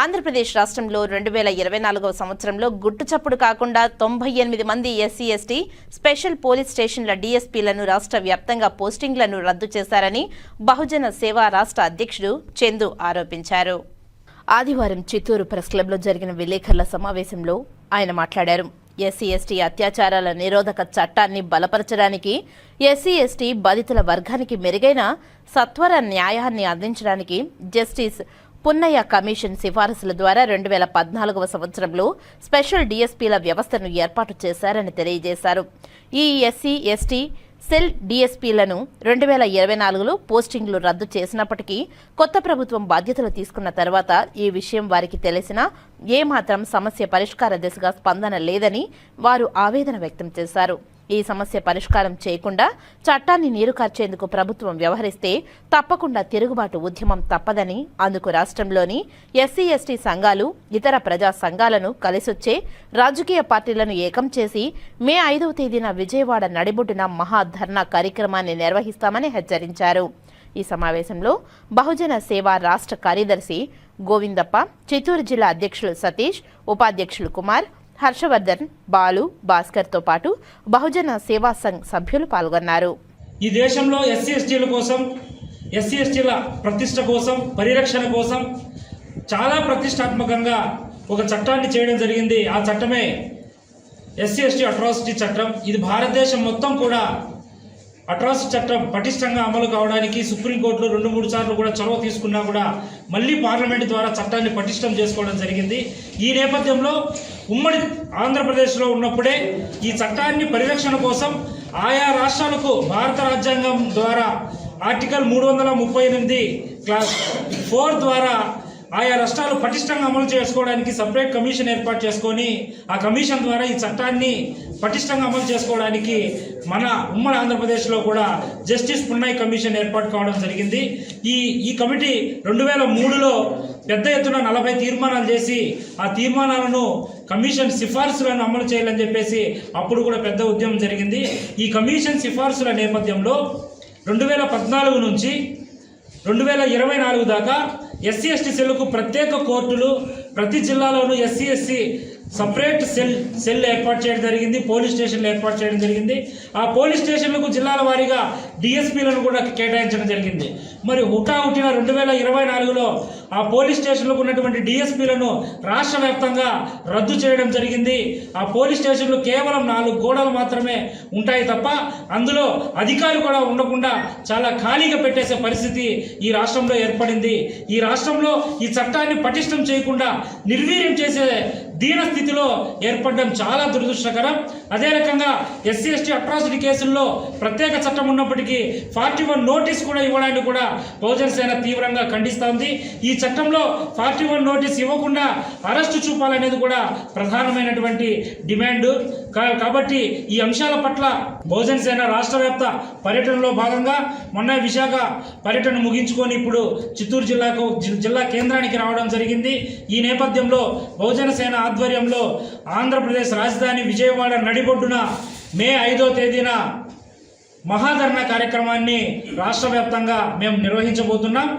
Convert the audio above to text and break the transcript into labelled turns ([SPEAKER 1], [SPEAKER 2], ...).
[SPEAKER 1] ఆంధ్రప్రదేశ్ రాష్ట్రంలో రెండు వేల ఇరవై నాలుగవ సంవత్సరంలో గుట్టు చప్పుడు కాకుండా తొంభై ఎనిమిది మంది ఎస్సీ ఎస్టీ స్పెషల్ పోలీస్ స్టేషన్ల డీఎస్పీలను రాష్ట్ర వ్యాప్తంగా పోస్టింగ్లను రద్దు చేశారని బహుజన సేవా రాష్ట్ర అధ్యక్షుడు చందు ఆరోపించారు. ఆదివారం చిత్తూరు ప్రెస్ క్లబ్లో జరిగిన విలేకరుల సమావేశంలో ఆయన మాట్లాడారు. ఎస్సీ ఎస్టీ అత్యాచారాల నిరోధక చట్టాన్ని బలపరచడానికి ఎస్సీ ఎస్టీ బాధితుల వర్గానికి మెరుగైన సత్వర న్యాయాన్ని అందించడానికి జస్టిస్ పున్నయ్య కమిషన్ సిఫారసుల ద్వారా రెండు వేల పద్నాలుగవ సంవత్సరంలో స్పెషల్ డీఎస్పీల వ్యవస్థను ఏర్పాటు చేశారని తెలియజేశారు. ఈ ఎస్సీ ఎస్టీ సెల్ డీఎస్పీలను రెండు వేల ఇరవై నాలుగులో పోస్టింగ్లు రద్దు చేసినప్పటికీ కొత్త ప్రభుత్వం బాధ్యతలు తీసుకున్న తర్వాత ఈ విషయం వారికి తెలిసినా ఏమాత్రం సమస్య పరిష్కార దిశగా స్పందన లేదని వారు ఆవేదన వ్యక్తం చేశారు. ఈ సమస్య పరిష్కారం చేయకుండా చట్టాన్ని నీరు కార్చేందుకు ప్రభుత్వం వ్యవహరిస్తే తప్పకుండా తిరుగుబాటు ఉద్యమం తప్పదని అందుకు రాష్ట్రంలోని ఎస్సీ ఎస్టీ సంఘాలు ఇతర ప్రజా సంఘాలను కలిసొచ్చే రాజకీయ పార్టీలను ఏకం చేసి మే ఐదవ తేదీన విజయవాడ నడిబొడ్డున మహాధర్నా కార్యక్రమాన్ని నిర్వహిస్తామని హెచ్చరించారు. ఈ సమావేశంలో బహుజన సేవా రాష్ట్ర కార్యదర్శి గోవిందప్ప చిత్తూరు జిల్లా అధ్యక్షులు సతీష్ ఉపాధ్యక్షులు కుమార్ హర్షవర్ధన్ బాలు భాస్కర్తో పాటు బహుజన సేవా సంఘ్ సభ్యులు పాల్గొన్నారు.
[SPEAKER 2] ఈ దేశంలో ఎస్సీ ఎస్టీల కోసం ఎస్సీ ఎస్టీల ప్రతిష్ట కోసం పరిరక్షణ కోసం చాలా ప్రతిష్టాత్మకంగా ఒక చట్టాన్ని చేయడం జరిగింది. ఆ చట్టమే ఎస్సీ ఎస్టీ అట్రాసిటీ చట్టం. ఇది భారతదేశం మొత్తం కూడా అట్రాసిటీ చట్టం పటిష్టంగా అమలు కావడానికి సుప్రీంకోర్టులో రెండు మూడు సార్లు కూడా చొరవ తీసుకున్నా కూడా మళ్ళీ పార్లమెంట్ ద్వారా చట్టాన్ని పటిష్టం చేసుకోవడం జరిగింది. ఈ నేపథ్యంలో ఉమ్మడి ఆంధ్రప్రదేశ్లో ఉన్నప్పుడే ఈ చట్టాన్ని పరిరక్షణ కోసం ఆయా రాష్ట్రాలకు భారత రాజ్యాంగం ద్వారా ఆర్టికల్ మూడు వందల ముప్పై ఎనిమిది క్లాస్ ఫోర్ ద్వారా ఆయా రాష్ట్రాలు పటిష్టంగా అమలు చేసుకోవడానికి సపరేట్ కమిషన్ ఏర్పాటు చేసుకొని ఆ కమిషన్ ద్వారా ఈ చట్టాన్ని పటిష్టంగా అమలు చేసుకోవడానికి మన ఉమ్మడి ఆంధ్రప్రదేశ్లో కూడా జస్టిస్ పున్నాయి కమిషన్ ఏర్పాటు కావడం జరిగింది. ఈ ఈ కమిటీ రెండు వేల మూడులో పెద్ద ఎత్తున నలభై తీర్మానాలు చేసి ఆ తీర్మానాలను కమిషన్ సిఫార్సులను అమలు చేయాలని చెప్పేసి అప్పుడు కూడా పెద్ద ఉద్యమం జరిగింది. ఈ కమిషన్ సిఫార్సుల నేపథ్యంలో రెండు వేల పద్నాలుగు నుంచి రెండు వేల ఇరవై నాలుగు దాకా ఎస్సీ ఎస్టీ సెల్కు ప్రత్యేక కోర్టులు ప్రతి జిల్లాలోనూ SC SC separate cell cell ఏర్పాటు చేయడం జరిగింది పోలీస్ స్టేషన్లు ఏర్పాటు చేయడం జరిగింది. ఆ పోలీస్ స్టేషన్లకు జిల్లాల వారీగా డిఎస్పీలను కూడా కేటాయించడం జరిగింది. మరి హుటాహుటిన రెండు వేల ఇరవై నాలుగులో ఆ పోలీస్ స్టేషన్లకు ఉన్నటువంటి డిఎస్పీలను రాష్ట్ర వ్యాప్తంగా రద్దు చేయడం జరిగింది. ఆ పోలీస్ స్టేషన్లు కేవలం నాలుగు గోడలు మాత్రమే ఉంటాయి తప్ప అందులో అధికారులు కూడా ఉండకుండా చాలా ఖాళీగా పెట్టేసే పరిస్థితి ఈ రాష్ట్రంలో ఏర్పడింది. ఈ రాష్ట్రంలో ఈ చట్టాన్ని పటిష్టం చేయకుండా నిర్వీర్యం చేసే దీన స్థితిలో ఏర్పడడం చాలా దురదృష్టకరం. అదే రకంగా ఎస్సీ ఎస్టీ అట్రాసిటీ కేసుల్లో ప్రత్యేక చట్టం ఉన్నప్పటికీ ఫార్టీ వన్ నోటీస్ కూడా ఇవ్వడానికి కూడా బహుజన సేన తీవ్రంగా ఖండిస్తోంది. ఈ చట్టంలో ఫార్టీ వన్ నోటీస్ ఇవ్వకుండా అరెస్టు చూపాలనేది కూడా ప్రధానమైనటువంటి డిమాండ్. కా- కాబట్టి ఈ అంశాల పట్ల బహుజన సేన రాష్ట్ర వ్యాప్త పర్యటనలో భాగంగా మొన్న విశాఖ పర్యటన ముగించుకొని ఇప్పుడు చిత్తూరు జిల్లాకు జి- జిల్లా కేంద్రానికి రావడం జరిగింది. ఈ నేపథ్యంలో బహుజన సేన ఆధ్వర్యంలో ఆంధ్రప్రదేశ్ రాజధాని విజయవాడ నడిబొడ్డున మే ఐదో తేదీన మహాధరణ కార్యక్రమాన్ని రాష్ట్ర వ్యాప్తంగా మేము నిర్వహించబోతున్నాం.